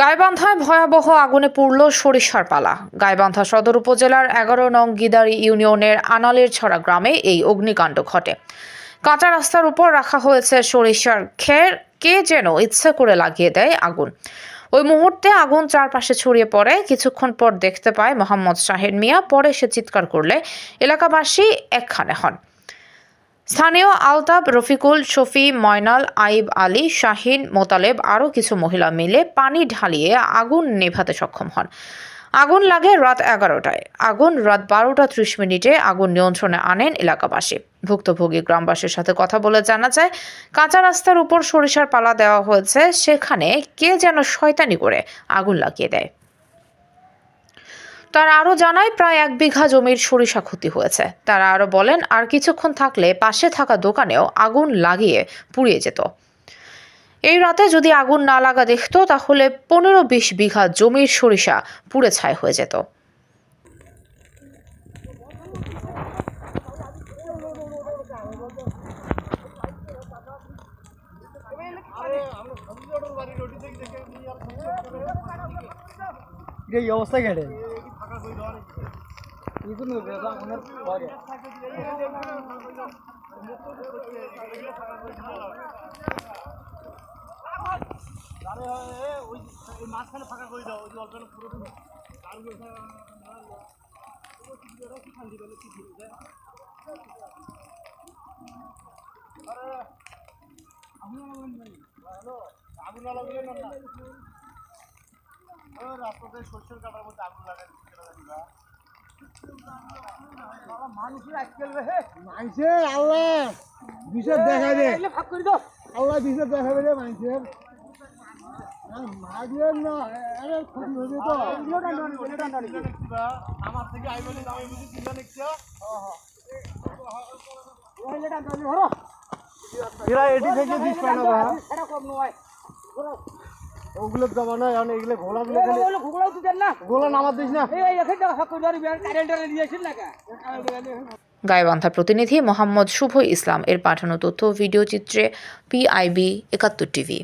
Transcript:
গাইবান্ধায় ভয়াবহ আগুনে পুড়ল সরিষার পালা। গাইবান্ধা সদর উপজেলার এগারো নং গিদারি ইউনিয়নের আনালের ছড়া গ্রামে এই অগ্নিকাণ্ড ঘটে। কাঁচা রাস্তার উপর রাখা হয়েছে সরিষার খের। কে যেন ইচ্ছে করে লাগিয়ে দেয় আগুন। ওই মুহূর্তে আগুন চারপাশে ছড়িয়ে পড়ে। কিছুক্ষণ পর দেখতে পায় মোহাম্মদ শাহের মিয়া। পরে সে চিৎকার করলে এলাকাবাসী একখানে হন। স্থানীয় আলতাব, রফিকুল, শফি, ময়নাল, আইব আলী, শাহিন, মোতালেব আরও কিছু মহিলা মিলে পানি ঢালিয়ে আগুন নেভাতে সক্ষম হন। আগুন লাগে রাত এগারোটায়। আগুন রাত বারোটা ত্রিশ মিনিটে আগুন নিয়ন্ত্রণে আনেন এলাকাবাসী। ভুক্তভোগী গ্রামবাসীর সাথে কথা বলে জানা যায়, কাঁচা রাস্তার উপর সরিষার পালা দেওয়া হয়েছে, সেখানে কে যেন শয়তানি করে আগুন লাগিয়ে দেয়। তারা আরও জানায়, প্রায় এক বিঘা জমির সরিষা ক্ষতি হয়েছে। তারা আরও বলেন, আর কিছুক্ষণ থাকলে পাশে থাকা দোকানেও আগুন লাগিয়ে পুড়িয়ে যেত। এই রাতে যদি আগুন না লাগা দেখতো, তাহলে পনেরো বিশ বিঘা জমির সরিষা পুড়ে ছাই হয়ে যেত। এই অবস্থা কেটে পরে রাস্তাতে সরষের কাটার মধ্যে আগুন আজকাল রে। মাইছে আল্লাহ। বিষয় দেখা দে। ভাগ করে দাও। আল্লাহ বিষয় দেখাবে রে তো আমার থেকে আই বলে আমি বুঝি চিন্তা দেখছি এরা এটি থেকে দিস পায় না ওগুলো না এখন এগুলো ঘোলা গুলো না? ঘোলা দিস না। গাইবান্ধার প্রতিনিধি মোহাম্মদ শুভ ইসলাম এর পাঠানো তথ্য ভিডিও চিত্রে পিআইবি একাত্তর টিভি।